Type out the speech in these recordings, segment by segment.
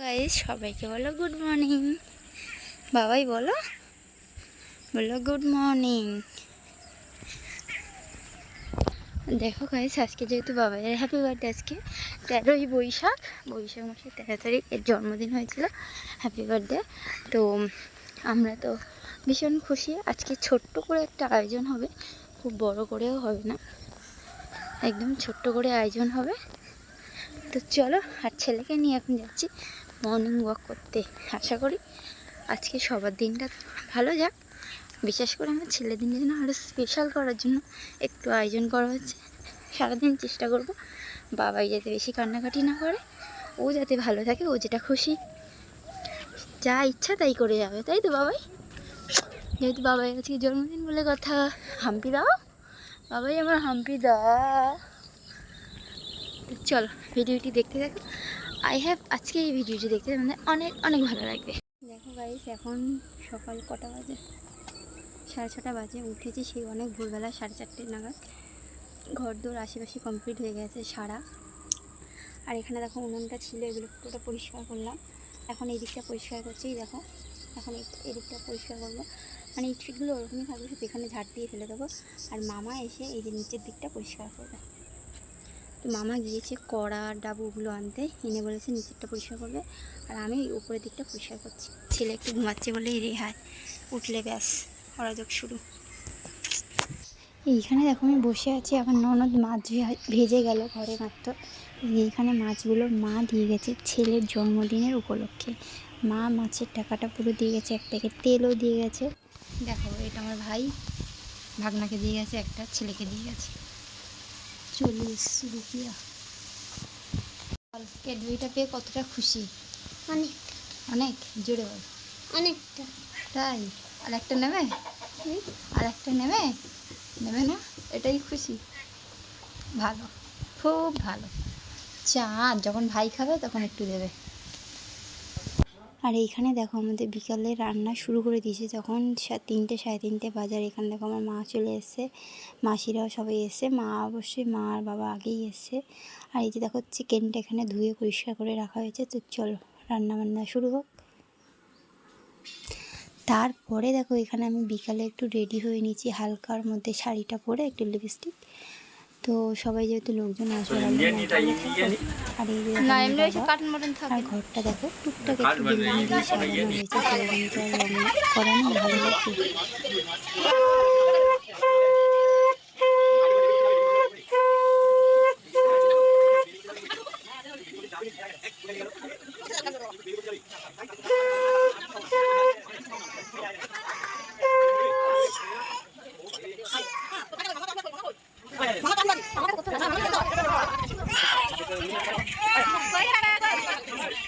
Guys সবাইকে বলো good morning বাবাই বলো বলো গুড মর্নিং দেখো গাইস আজকে যেহেতু বাবাইয়ের হ্যাপি বার্থডে আজকে তেরোই বৈশাখ বৈশাখ মাসের তেরো তারিখ, এর জন্মদিন হয়েছিল হ্যাপি বার্থডে তো আমরা তো ভীষণ খুশি, আজকে ছোট্ট করে একটা আয়োজন হবে, খুব বড় করেও হবে না, একদম ছোট্ট করে আয়োজন হবে। তো চলো, আর ছেলেকে নিয়ে এখন যাচ্ছি। মর্নিং ওয়াক করতে আশা করি আজকে সবার দিনটা ভালো যাক। বিশেষ করে আমার ছেলের দিনের জন্য আরও স্পেশাল করার জন্য একটু আয়োজন করা হচ্ছে। সারাদিন চেষ্টা করব বাবাই যাতে বেশি কান্নাকাটি না করে, ও যাতে ভালো থাকে, ও যেটা খুশি। যা ইচ্ছা তাই করে যাবে, তাই তো বাবাই? যেহেতু বাবাই আজকে জন্মদিন বলে কথা, হাম্পি দাও। বাবাই আমার হাম্পি দাও চলো, ভিডিওটি দেখতে থাকো আই হ্যাভ আজকে এই ভিডিওটি দেখতে মানে অনেক অনেক ভালো লাগবে। দেখো গাইস এখন সকাল কটা বাজে? সাড়ে ছটা বাজে, উঠেছি সেই অনেক ভোরবেলা সাড়ে চারটে নাগাদ। ঘর দৌড় আশেপাশে কমপ্লিট হয়ে গেছে সারা। আর এখানে দেখো উনুনটা ছিল, এগুলো পুরোটা পরিষ্কার করলাম। এখন এই দিকটা পরিষ্কার করছি দেখো। এখন এই এই দিকটা পরিষ্কার করব। মানে এই ফিটগুলো ওরকমই থাকবে, শুধু এখানে ঝাড় দিয়ে ফেলে দেবো। আর মামা এসে এই যে নিচের দিকটা পরিষ্কার করবে। তো মামা গিয়েছে কড়া ডাবুগুলো আনতে। এনে বলেছে নিচেরটা পরিষ্কার করবে। আর আমি উপরের দিকটা পরিষ্কার করছি। ছেলে একটু ঘুমাচ্ছে বলেই রেহাই। উঠলে ব্যাস, অরাজক শুরু। এইখানে দেখো আমি বসে আছি। আমার ননদ মাছ ভেজে গেল ঘরে মাত্র। এইখানে মাছগুলো মা দিয়ে গেছে ছেলের জন্মদিনের উপলক্ষে। মা মাছের টাকাটা পুরো দিয়ে গেছে, এক প্যাকেট তেলও দিয়ে গেছে। দেখো, এটা আমার ভাই। ভাগনাকে দিয়ে গেছে, একটা ছেলেকে দিয়ে গেছে। চল্লিশ রুপিয়া। ক্যাডবেরিটা পেয়ে কতটা খুশি? অনেক। অনেক? জোরে বল। অনেকটা। তাই? আর একটা নেবে? আর একটা নেবে? নেবে না? এটাই খুশি। ভালো। খুব ভালো। চা যখন ভাই খাবে তখন একটু দেবে। আর এইখানে দেখো আমাদের বিকালে রান্না শুরু করে দিয়েছে। যখন তিনটে সাড়ে তিনটে বাজার, এখানে দেখো আমার মা চলে এসছে। মাসিরাও সবাই এসছে। মা অবশ্যই মা আর বাবা আগেই এসছে। আর এই যে দেখো চিকেনটা এখানে ধুয়ে পরিষ্কার করে রাখা হয়েছে। তো চলো রান্না বান্না শুরু হোক। তারপরে দেখো এখানে আমি বিকালে একটু রেডি হয়ে নিয়েছি। হালকার মধ্যে শাড়িটা পরে একটু লিপস্টিক তো সবাই যেহেতু লোকজন আসবে ভাবলাম ওখানে আর এই যে আর ঘরটা দেখো টুকটাক একটু বিল্ডিং দিয়ে সাজানো হয়েছে সেরকম তো আর রং করা নেই ভালো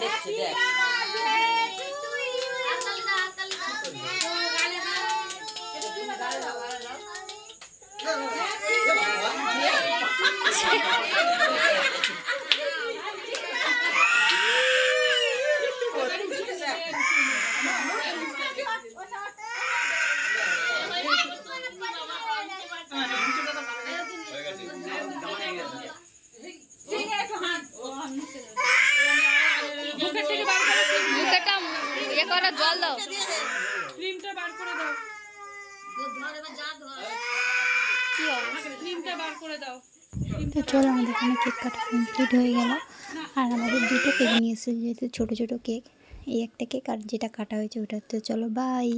দেখছি দেখ Yeah. করো জল দাও? ক্রিমটা বার করে দাও। ক্রিমটা বার করে দাও। তো চলো আমাদের এখানে কেক কাটা কমপ্লিট হয়ে গেল। আর আমাদের দুটো কেক যেহেতু ছোটো ছোটো কেক এই একটা কেক আর যেটা কাটা হয়েছে ওটা তো চলো বাই